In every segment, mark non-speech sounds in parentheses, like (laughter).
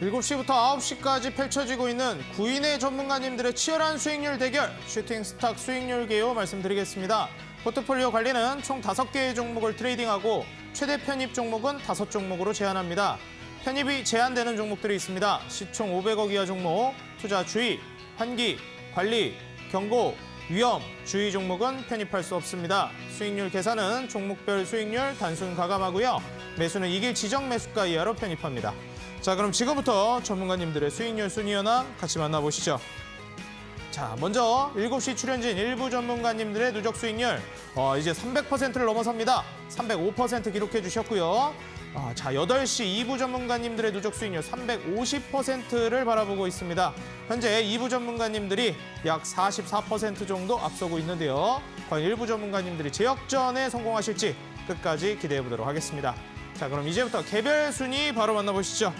일곱 시부터 아홉 시까지 펼쳐지고 있는 구인의 전문가님들의 치열한 수익률 대결, 슈팅 스탁 수익률 개요 말씀드리겠습니다. 포트폴리오 관리는 총 다섯 개의 종목을 트레이딩하고 최대 편입 종목은 다섯 종목으로 제한합니다. 편입이 제한되는 종목들이 있습니다. 시총 500억 이하 종목, 투자 주의, 환기, 관리, 경고, 위험, 주의 종목은 편입할 수 없습니다. 수익률 계산은 종목별 수익률 단순 가감하고요. 매수는 이길 지정 매수가 이하로 편입합니다. 자, 그럼 지금부터 전문가님들의 수익률 순위 현황 같이 만나보시죠. 자, 먼저 7시 출연진 일부 전문가님들의 누적 수익률 어, 이제 300%를 넘어섭니다. 305% 기록해 주셨고요. 아, 자, 8시 2부 전문가님들의 누적 수익률 350%를 바라보고 있습니다. 현재 2부 전문가님들이 약 44% 정도 앞서고 있는데요. 과연 일부 전문가님들이 제역전에 성공하실지 끝까지 기대해 보도록 하겠습니다. 자, 그럼 이제부터 개별 순위 바로 만나보시죠.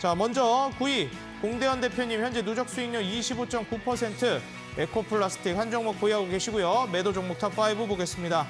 자, 먼저 9위 공대현 대표님 현재 누적 수익률 25.9% 에코플라스틱 한 종목 보유하고 계시고요. 매도 종목 탑5 보겠습니다.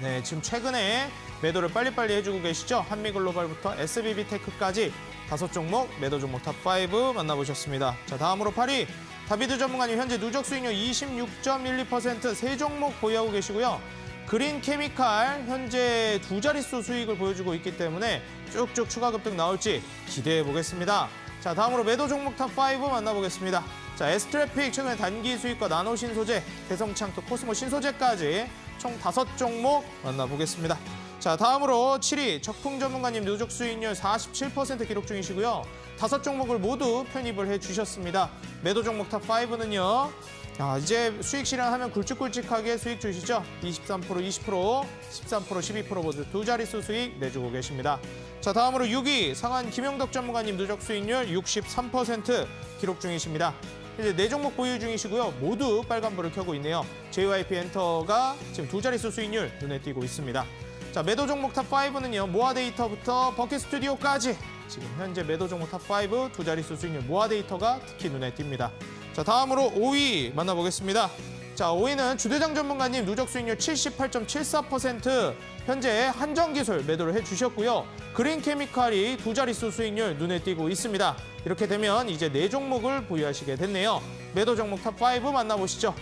네, 지금 최근에 매도를 빨리빨리 해주고 계시죠. 한미글로벌부터 SBB테크까지 다섯 종목 매도 종목 탑5 만나보셨습니다. 자, 다음으로 8위 다비드 전문가님 현재 누적 수익률 26.12%세 종목 보유하고 계시고요. 그린 케미칼 현재 두 자릿수 수익을 보여주고 있기 때문에 쭉쭉 추가 급등 나올지 기대해 보겠습니다. 자, 다음으로 매도 종목 탑5 만나보겠습니다. 자, 에스트래픽 최근에 단기 수익과 나노 신소재, 대성창투, 코스모 신소재까지 총 다섯 종목 만나보겠습니다. 자, 다음으로 7위 적풍 전문가님 누적 수익률 47% 기록 중이시고요. 다섯 종목을 모두 편입을 해 주셨습니다. 매도 종목 탑5는요. 아, 이제 수익 실현하면 굵직굵직하게 수익 주시죠. 23%, 20%, 13%, 12% 모두 두 자릿수 수익 내주고 계십니다. 자, 다음으로 6위 상한 김영덕 전문가님 누적 수익률 63% 기록 중이십니다. 이제 네 종목 보유 중이시고요. 모두 빨간불을 켜고 있네요. JYP 엔터가 지금 두 자릿수 수익률 눈에 띄고 있습니다. 자, 매도 종목 탑5는요. 모아 데이터부터 버킷 스튜디오까지 지금 현재 매도 종목 탑5 두 자릿수 수익률 모아 데이터가 특히 눈에 띕니다. 자, 다음으로 5위 만나보겠습니다. 자, 5위는 주대장 전문가님 누적 수익률 78.74% 현재 한정기술 매도를 해주셨고요. 그린케미칼이 두 자릿수 수익률 눈에 띄고 있습니다. 이렇게 되면 이제 네 종목을 보유하시게 됐네요. 매도 종목 탑5 만나보시죠.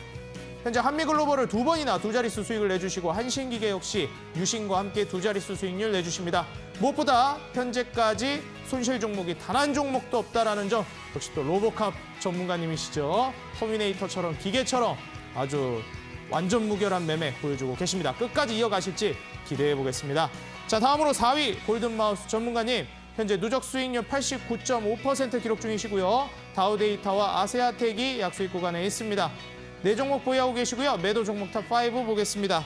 현재 한미글로벌을 두 번이나 두 자릿수 수익을 내주시고 한신기계 역시 유신과 함께 두 자릿수 수익률 내주십니다. 무엇보다 현재까지 손실 종목이 단 한 종목도 없다라는 점 역시 또 로보캅 전문가님이시죠. 터미네이터처럼 기계처럼 아주 완전 무결한 매매 보여주고 계십니다. 끝까지 이어가실지 기대해 보겠습니다. 자 다음으로 4위 골든마우스 전문가님 현재 누적 수익률 89.5% 기록 중이시고요. 다우데이터와 아세아텍이 약수익 구간에 있습니다. 네 종목 보유하고 계시고요. 매도 종목 탑5 보겠습니다.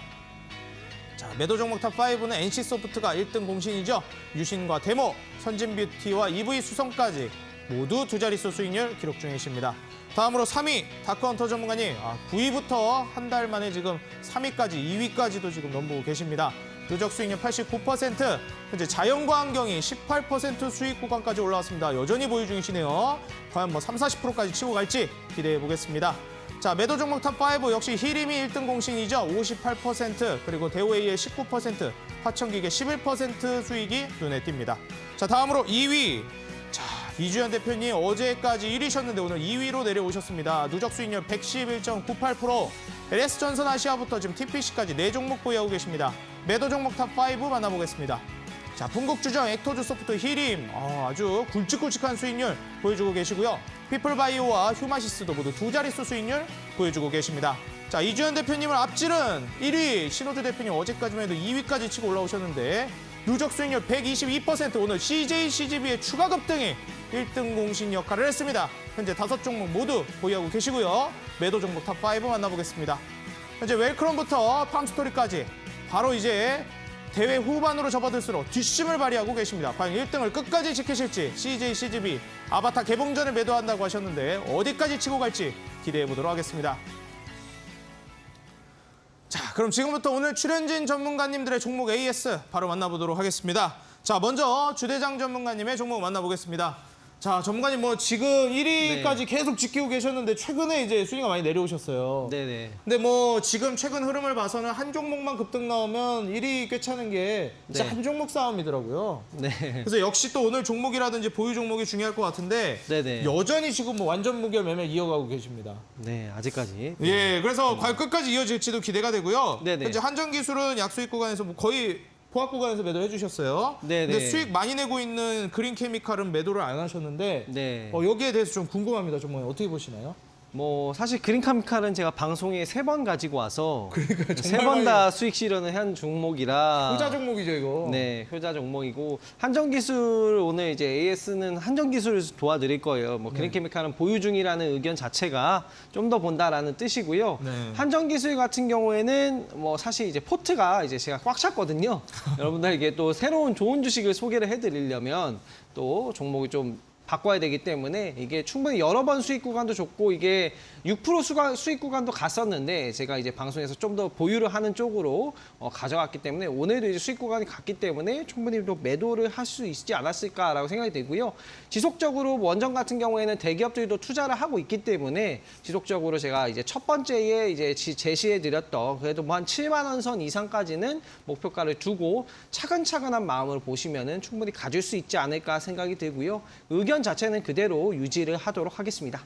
자, 매도 종목 탑5는 NC소프트가 1등 공신이죠. 유신과 데모, 선진뷰티와 EV 수성까지 모두 두 자릿수 수익률 기록 중이십니다. 다음으로 3위 다크헌터 전문가님 아, 9위부터 한 달 만에 지금 3위까지 2위까지도 지금 넘보고 계십니다. 누적 수익률 89%, 현재 자연과 환경이 18% 수익 구간까지 올라왔습니다. 여전히 보유 중이시네요. 과연 뭐 3, 40%까지 치고 갈지 기대해 보겠습니다. 자, 매도 종목 탑5 역시 히림이 1등 공신이죠. 58% 그리고 대우A의 19%, 화천기계 11% 수익이 눈에 띕니다. 자, 다음으로 2위. 자, 이주연 대표님 어제까지 1위셨는데 오늘 2위로 내려오셨습니다. 누적 수익률 111.98%. LS전선 아시아부터 지금 TPC까지 네 종목 보유하고 계십니다. 매도 종목 탑5 만나보겠습니다. 자, pun국주정 액토즈 소프트 히림 아, 아주 굵직굵직한 수익률 보여주고 계시고요. 피플바이오와 휴마시스도 모두 두 자릿수 수익률 보여주고 계십니다. 자, 이주연 대표님을 앞지른 1위 신호주 대표님 어제까지만 해도 2위까지 치고 올라오셨는데 누적 수익률 122% 오늘 CJ CGV의 추가 급등이 1등 공신 역할을 했습니다. 현재 다섯 종목 모두 보유하고 계시고요. 매도 종목 탑5 만나보겠습니다. 현재 웰크롬부터 팜스토리까지 바로 이제 대회 후반으로 접어들수록 뒷심을 발휘하고 계십니다. 과연 1등을 끝까지 지키실지 CJ, CGV 아바타 개봉전을 매도한다고 하셨는데 어디까지 치고 갈지 기대해 보도록 하겠습니다. 자, 그럼 지금부터 오늘 출연진 전문가님들의 종목 AS 바로 만나보도록 하겠습니다. 자, 먼저 주대장 전문가님의 종목 만나보겠습니다. 자, 전문가님 뭐 지금 1위까지 계속 지키고 계셨는데 최근에 이제 순위가 많이 내려오셨어요. 네네. 근데 뭐 지금 최근 흐름을 봐서는 한 종목만 급등 나오면 1위 꿰차는 게 진짜 네. 한 종목 싸움이더라고요. 네. 그래서 역시 또 오늘 종목이라든지 보유 종목이 중요할 것 같은데 네네. 여전히 지금 뭐 완전 무결 매매 이어가고 계십니다. 네, 아직까지. 예, 그래서 과연 끝까지 이어질지도 기대가 되고요. 네네. 현재 한전 기술은 약수익 구간에서 뭐 거의 포합 구간에서 매도해 주셨어요. 네네. 근데 수익 많이 내고 있는 그린 케미칼은 매도를 안 하셨는데 네. 어, 여기에 대해서 좀 궁금합니다. 정말 어떻게 보시나요? 뭐 사실 그린 카미칼은 제가 방송에 세 번 가지고 와서 (laughs) 그러니까요, 세번 다 수익 실현을 한 종목이라 효자 종목이죠, 이거. 네, 효자 종목이고 한전기술 오늘 이제 AS는 한전기술 도와드릴 거예요. 뭐 네. 그린 케미칼은 보유 중이라는 의견 자체가 좀 더 본다라는 뜻이고요. 네. 한전기술 같은 경우에는 뭐 사실 이제 포트가 이제 제가 꽉 찼거든요. (laughs) 여러분들에게 또 새로운 좋은 주식을 소개를 해드리려면 또 종목이 좀 바꿔야 되기 때문에 이게 충분히 여러 번 수익 구간도 좋고 이게 6% 수가, 수익 구간도 갔었는데 제가 이제 방송에서 좀 더 보유를 하는 쪽으로 어, 가져갔기 때문에 오늘도 이제 수익 구간이 갔기 때문에 충분히 또 매도를 할 수 있지 않았을까라고 생각이 되고요. 지속적으로 원전 같은 경우에는 대기업들도 투자를 하고 있기 때문에 지속적으로 제가 이제 첫 번째에 이제 지- 제시해 드렸던 그래도 뭐 한 7만 원 선 이상까지는 목표가를 두고 차근차근한 마음으로 보시면은 충분히 가질 수 있지 않을까 생각이 들고요. 의견 자체는 그대로 유지를 하도록 하겠습니다.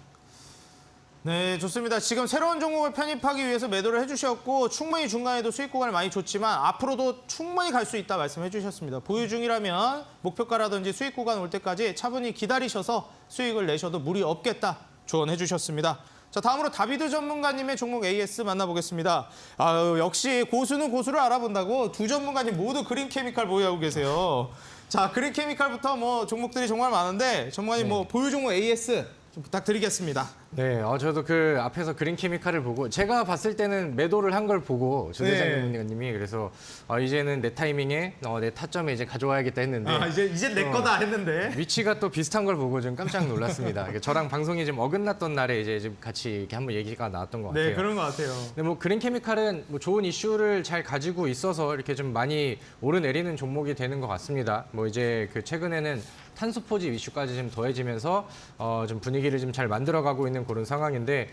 네, 좋습니다. 지금 새로운 종목을 편입하기 위해서 매도를 해주셨고 충분히 중간에도 수익 구간을 많이 줬지만 앞으로도 충분히 갈 수 있다 말씀해 주셨습니다. 보유 중이라면 목표가라든지 수익 구간 올 때까지 차분히 기다리셔서 수익을 내셔도 무리 없겠다 조언해 주셨습니다. 자, 다음으로 다비드 전문가님의 종목 AS 만나보겠습니다. 아, 역시 고수는 고수를 알아본다고 두 전문가님 모두 그린 케미칼 보유하고 계세요. 자, 그린 케미칼부터 뭐 종목들이 정말 많은데 전문가님 뭐 보유 종목 AS 좀 부탁드리겠습니다. 네, 어, 저도 그 앞에서 그린 케미칼을 보고 제가 봤을 때는 매도를 한 걸 보고 주대장 네. 그래서 어, 이제는 내 타이밍에 어, 내 타점에 이제 가져와야겠다 했는데 아, 이제 이제 내 거다 했는데. 위치가 또 비슷한 걸 보고 좀 깜짝 놀랐습니다. 이게 저랑 방송이 좀 어긋났던 날에 이제 좀 같이 이렇게 한번 얘기가 나왔던 것 같아요. 네, 그런 것 같아요. 근데 뭐 그린 케미칼은 뭐 좋은 이슈를 잘 가지고 있어서 이렇게 좀 많이 오르내리는 종목이 되는 것 같습니다. 뭐 이제 그 최근에는 탄소 포집 이슈까지 좀 더해지면서 어 좀 분위기를 좀 잘 만들어가고 있는 그런 상황인데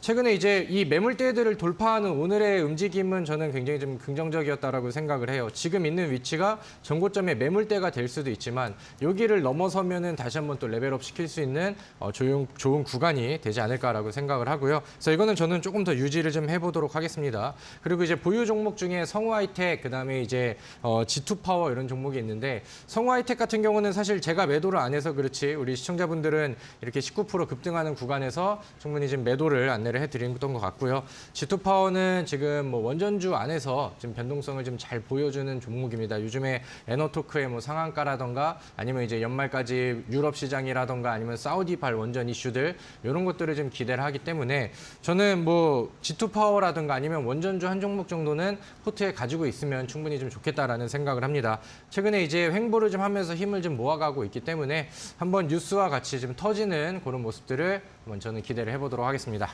최근에 이제 이 매물대들을 돌파하는 오늘의 움직임은 저는 굉장히 좀 긍정적이었다라고 생각을 해요. 지금 있는 위치가 전고점의 매물대가 될 수도 있지만 여기를 넘어서면은 다시 한번 또 레벨업 시킬 수 있는 어, 조용, 좋은 구간이 되지 않을까라고 생각을 하고요. 그래서 이거는 저는 조금 더 유지를 좀 해보도록 하겠습니다. 그리고 이제 보유 종목 중에 성우하이텍 그다음에 이제 어, G2 파워 이런 종목이 있는데 성우하이텍 같은 경우는 사실 제가 매도를 안 해서 그렇지 우리 시청자분들은 이렇게 19% 급등하는 구간에서 충분히 지금 매도를 안내를 해드렸던 것 같고요. G2 파워는 지금 뭐 원전주 안에서 지금 변동성을 좀 잘 보여주는 종목입니다. 요즘에 에너토크의 뭐 상한가라던가 아니면 이제 연말까지 유럽 시장이라던가 아니면 사우디발 원전 이슈들 이런 것들을 좀 기대를 하기 때문에 저는 뭐 G2 파워라든가 아니면 원전주 한 종목 정도는 포트에 가지고 있으면 충분히 좀 좋겠다라는 생각을 합니다. 최근에 이제 횡보를 좀 하면서 힘을 좀 모아가고 있기 때문에 한번 뉴스와 같이 좀 터지는 그런 모습들을 한번 저는 기대를 해보도록 하겠습니다.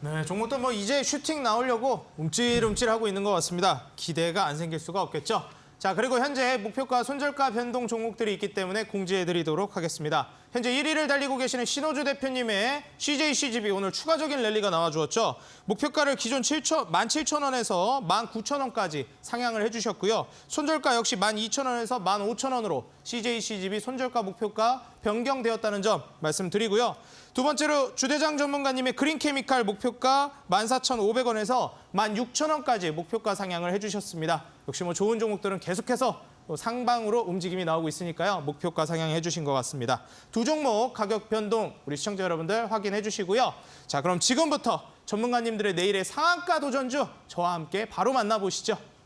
네, 종목도 뭐 이제 슈팅 나오려고 움찔움찔 하고 있는 것 같습니다. 기대가 안 생길 수가 없겠죠. 자, 그리고 현재 목표가 손절가 변동 종목들이 있기 때문에 공지해드리도록 하겠습니다. 현재 1위를 달리고 계시는 신호주 대표님의 CJCGB 오늘 추가적인 랠리가 나와주었죠. 목표가를 기존 7천, 17,000원에서 19,000원까지 상향을 해주셨고요. 손절가 역시 12,000원에서 15,000원으로 CJCGB 손절가 목표가 변경되었다는 점 말씀드리고요. 두 번째로 주대장 전문가님의 그린케미칼 목표가 14,500원에서 16,000원까지 목표가 상향을 해주셨습니다. 역시 뭐 좋은 종목들은 계속해서 또 상방으로 움직임이 나오고 있으니까요. 목표가 상향해 주신 것 같습니다. 두 종목 가격 변동 우리 시청자 여러분들 확인해 주시고요. 자 그럼 지금부터 전문가님들의 내일의 상한가 도전주 저와 함께 바로 만나보시죠.